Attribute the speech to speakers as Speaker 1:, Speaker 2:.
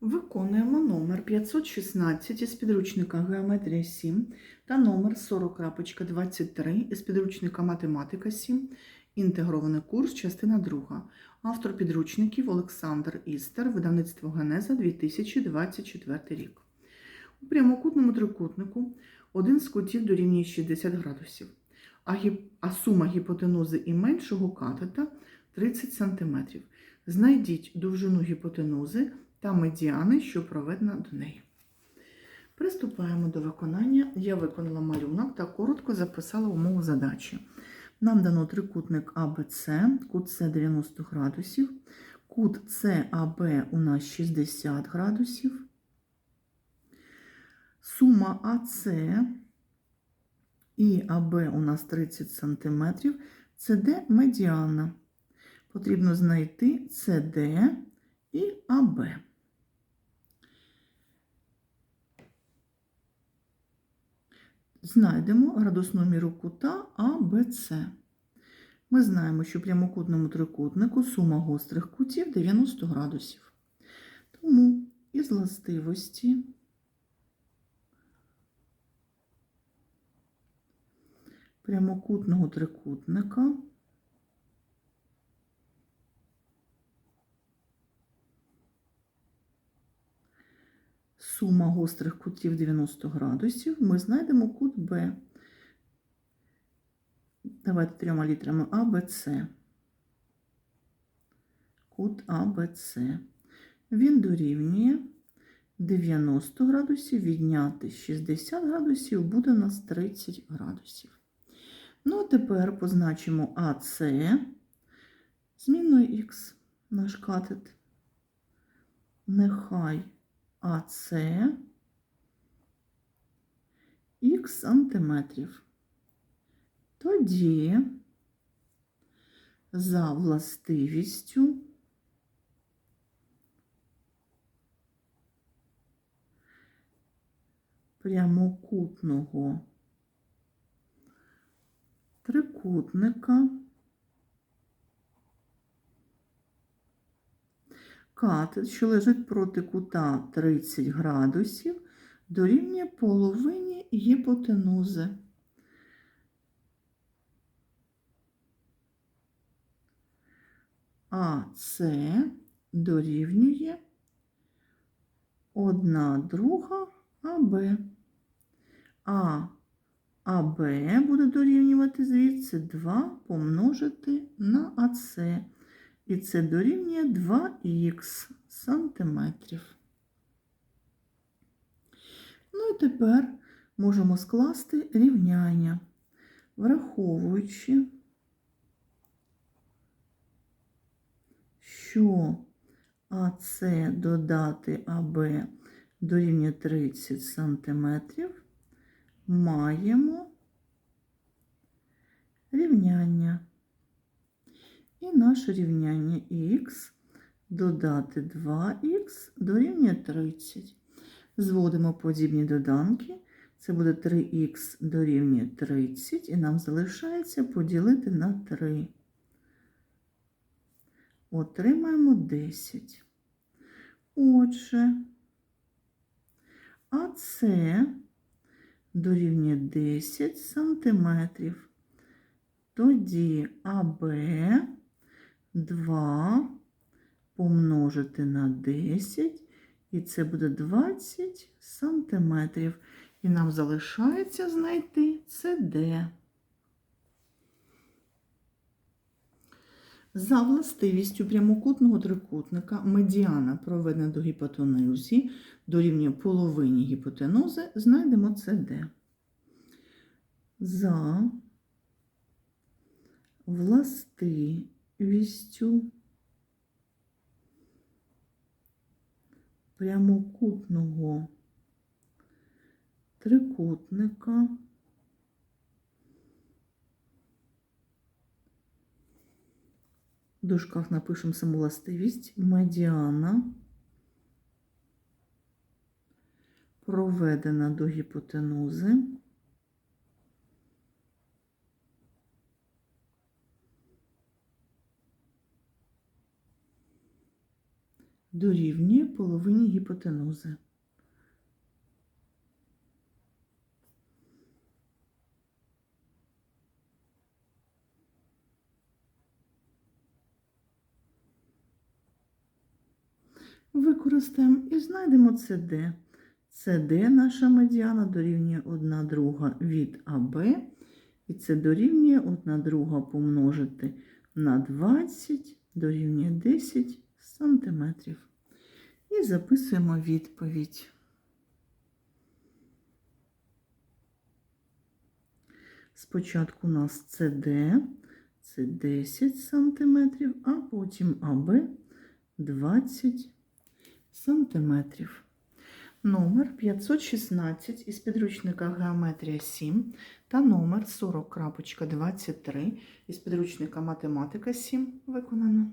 Speaker 1: Виконуємо номер 516 із підручника Геометрія 7 та номер 40.23 із підручника Математика 7, інтегрований курс, частина 2. Автор підручників Олександр Істер, видавництво Генеза 2024 рік. У прямокутному трикутнику один з кутів дорівнює 60 градусів, а, сума гіпотенузи і меншого катета 30 см. Знайдіть довжину гіпотенузи та медіани, що проведена до неї. Приступаємо до виконання. Я виконала малюнок та коротко записала умову задачі. Нам дано трикутник АБЦ, кут С 90 градусів, кут САБ у нас 60 градусів. Сума АС і АБ у нас 30 см, СД медіана. Потрібно знайти СД і АБ. Знайдемо градусну міру кута АБЦ. Ми знаємо, що в прямокутному трикутнику сума гострих кутів 90 градусів. Тому із властивості прямокутного трикутника сума гострих кутів 90 градусів, ми знайдемо кут Б. Давайте трьома літрами А, Б, С. Кут А, Б, С. Він дорівнює 90 градусів, відняти 60 градусів, буде у нас 30 градусів. Ну, а тепер позначимо АС змінною Х наш катет. Нехай АС х сантиметрів. Тоді за властивістю прямокутного трикутника катет, що лежить проти кута 30 градусів, дорівнює половині гіпотенузи. А це дорівнює 1 друга АБ. А АБ буде дорівнювати звідси 2 помножити на АС. І це дорівнює 2х сантиметрів. Ну і тепер можемо скласти рівняння, враховуючи, що АС додати АБ дорівнює 30 сантиметрів, маємо рівняння. І наше рівняння х додати 2х дорівнює 30. Зводимо подібні доданки. Це буде 3х дорівнює 30, і нам залишається поділити на 3. Отримаємо 10. Отже, АС дорівнює 10 сантиметрів. Тоді АБ 2 помножити на 10, і це буде 20 сантиметрів. І нам залишається знайти СД. За властивістю прямокутного трикутника медіана, проведена до гіпотенузі, дорівнює половині гіпотенузи, знайдемо СД. За властивістю прямокутного трикутника. В дужках напишемо саму властивість медіана. Проведена до гіпотенузи дорівнює половині гіпотенузи. Використаємо і знайдемо CD. CD наша медіана дорівнює 1 друга від АБ. І це дорівнює 1 друга помножити на 20 дорівнює 10 сантиметрів. І записуємо відповідь. Спочатку у нас CD, це 10 сантиметрів, а потім АБ 20 сантиметрів. Номер 516 із підручника Геометрія 7 та номер 40.23 із підручника Математика 7 виконано.